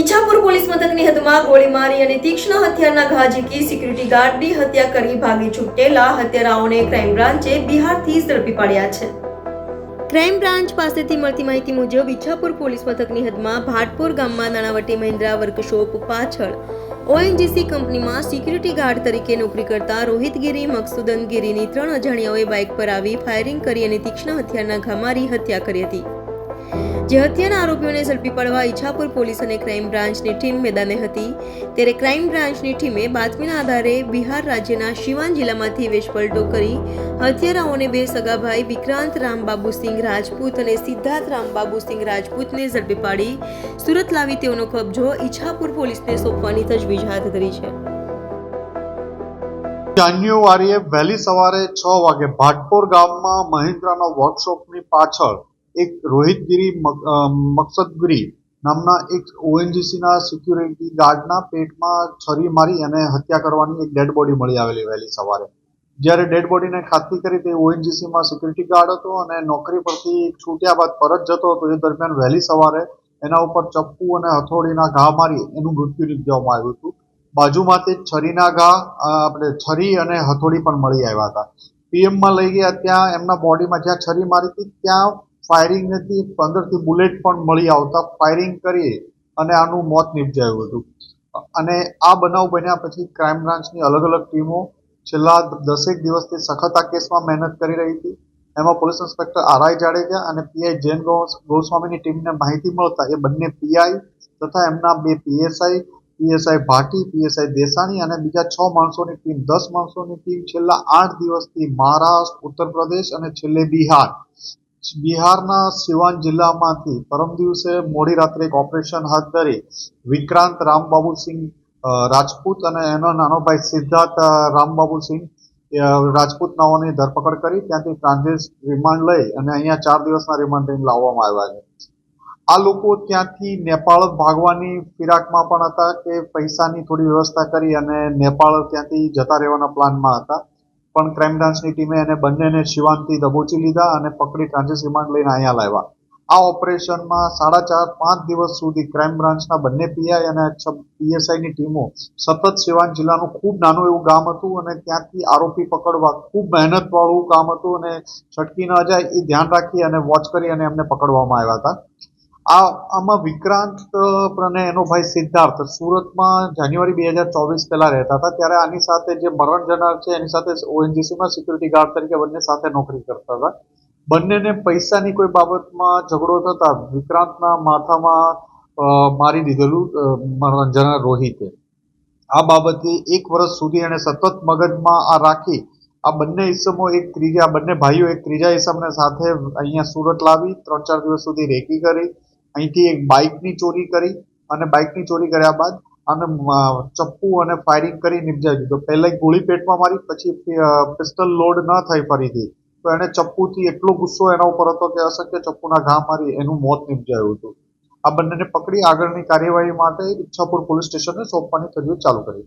Ichchhapur police મથકની હદમાં ગોળી મારી અને તીક્ષ્ણ હથિયારના ઘા ઝીકી સિક્યુરિટી ગાર્ડની હત્યા કરી ભાગી છૂટેલા હત્યારાઓને ક્રાઇમ બ્રાન્ચે બિહારથી ઝડપી પાડ્યા છે. ક્રાઇમ બ્રાન્ચ પાસેથી મળતી માહિતી મુજબ ઈચ્છાપુર પોલીસ મથકની હદમાં ભાટપુર ગામમાં નાણાવટી મહિન્દ્રા વર્કશોપ પાછળ ઓએનજીસી કંપનીમાં સિક્યુરિટી ગાર્ડ તરીકે નોકરી કરતા રોહિતગીરી, મકસુદનગીરીની ત્રણ અજાણ્યાઓએ બાઇક પર આવી ફાયરિંગ કરી અને તીક્ષ્ણ હથિયારના ઘા મારી હત્યા કરી હતી. જે હત્યાના આરોપીઓને ઝડપી પાડવા ઈચ્છાપુર પોલીસ અને ક્રાઇમ બ્રાન્ચની ટીમ મેદાને હતી. ત્યારે ક્રાઇમ બ્રાન્ચની ટીમે બાતમીના આધારે બિહાર રાજ્યના શિવાન જિલ્લામાંથી વેશપલટો કરી હત્યારાઓને બે સગાભાઈ વિક્રાંત રામબાબુસિંહ રાજપૂત અને સિદ્ધાર્થ રામબાબુસિંહ રાજપૂતને ઝડપી પાડી સુરત લાવી તેઓનો કબજો ઈચ્છાપુર પોલીસને સોંપવાની તજવીજ હાથ ધરી છે. જાન્યુઆરીએ વહેલી સવારે છ વાગે ભાટપોર ગામમાં મહિન્દ્રાના વર્કશોપની પાછળ એક રોહિતગીરી મક- મકસદગીરી નામના એક ઓએનજીસીના સિક્યુરિટી ગાર્ડના પેટમાં છરી મારી અને હત્યા કરવાની એક ડેડ બોડી મળી આવેલી વહેલી સવારે. જ્યારે ડેડ બોડીને ખાતરી કરી તે ઓએનજીસીમાં સિક્યુરિટી ગાર્ડ હતો અને નોકરી પરથી છૂટ્યા બાદ પરત જતો હતો, એ દરમિયાન વહેલી સવારે એના ઉપર ચપ્પુ અને હથોડીના ઘા મારી એનું મૃત્યુ નિપજાવવામાં આવ્યું હતું. બાજુમાં તે છરીના ઘા આપણે છરી અને હથોડી પણ મળી આવ્યા હતા. પીએમમાં લઈ ગયા ત્યાં એમના બોડીમાં જ્યાં છરી મારી હતી, ત્યાં ફાયરિંગ નથી અંદરથી બુલેટ પણ મળી આવતા. ફાયરિંગ કરી અને આનું મોત નિપજાયું હતું. અને આ બનાવ બન્યા પછી ક્રાઇમ બ્રાન્ચની અલગ અલગ ટીમો છેલ્લા દસેક દિવસથી સખત આ કેસમાં મહેનત કરી રહી હતી. એમાં પોલીસ ઇન્સ્પેક્ટર આરઆઈ જાડેજા અને પીઆઈ જૈન ગોસ્વામીની ટીમને માહિતી મળતા એ બંને પીઆઈ તથા એમના બે PSI PSI Bhati PSI Desani અને બીજા છ માણસોની ટીમ, દસ માણસોની ટીમ છેલ્લા આઠ દિવસથી મહારાષ્ટ્ર, ઉત્તર પ્રદેશ અને છેલ્લે બિહાર. બિહારના સિવાન જિલ્લામાંથી પરમ દિવસે મોડી રાત્રે એક ઓપરેશન હાથ ધરી વિક્રાંત રામબાબુ સિંહ રાજપૂત અને એનો નાનો ભાઈ સિદ્ધાર્થ રામબાબુ સિંહ રાજપૂત નાઓની ધરપકડ કરી, ત્યાંથી ટ્રાન્ઝિટ રિમાન્ડ લઈ અને અહીંયા ચાર દિવસના રિમાન્ડ લઈને લાવવામાં આવ્યા છે. આ લોકો ત્યાંથી નેપાળ ભાગવાની ફિરાકમાં પણ હતા કે પૈસાની થોડી વ્યવસ્થા કરી અને નેપાળ ત્યાંથી જતા રહેવાના પ્લાનમાં હતા. પણ ક્રાઇમ બ્રાન્ચની ટીમે એને બંનેને શિવાનથી દબોચી લીધા અને પકડી ટ્રાન્ઝિટ રિમાન્ડ લઈને અહીંયા લાવ્યા. આ ઓપરેશનમાં સાડા ચાર, પાંચ દિવસ સુધી ક્રાઇમ બ્રાન્ચના બંને પીઆઈ અને પીએસઆઈની ટીમો સતત સિવાન જિલ્લાનું ખૂબ નાનું એવું ગામ હતું અને ત્યાંથી આરોપી પકડવા ખૂબ મહેનતવાળું કામ હતું અને છટકી ન જાય એ ધ્યાન રાખી અને વોચ કરી અને એમને પકડવામાં આવ્યા હતા. આ આમાં વિક્રાંત અને એનો ભાઈ સિદ્ધાર્થ સુરતમાં જાન્યુઆરી બે હજાર ચોવીસ પહેલા રહેતા હતા. ત્યારે આની સાથે જે મરણ જનાર છે, એની સાથે ઓએનજીસીમાં સિક્યુરિટી ગાર્ડ તરીકે બંને સાથે નોકરી કરતા હતા. બંનેને પૈસાની કોઈ બાબતમાં ઝઘડો થતા વિક્રાંતના માથામાં મારી દીધેલું મરણ જનાર રોહિતે. આ બાબતે એક વર્ષ સુધી એણે સતત મગજમાં આ રાખી. આ બંને ઈસમો એક ત્રીજા બંને ભાઈઓ એક ત્રીજા ઈસમને સાથે અહીંયા સુરત લાવી, ત્રણ ચાર દિવસ સુધી રેકી કરી. અહીંથી એક બાઇકની ચોરી કરી અને બાઇકની ચોરી કર્યા બાદ અને ચપ્પુ અને ફાયરિંગ કરી નિપજાવી દીધો. પહેલા ગોળી પેટમાં મારી, પછી પિસ્તલ લોડ ન થઈ ફરીથી. તો એણે ચપ્પુથી એટલો ગુસ્સો એના ઉપર હતો કે અશક્ય ચપ્પુના ઘા મારી એનું મોત નિપજાયું હતું. આ બંનેને પકડી આગળની કાર્યવાહી માટે ઈચ્છાપુર પોલીસ સ્ટેશને સોંપવાની તજવીજ ચાલુ કરી.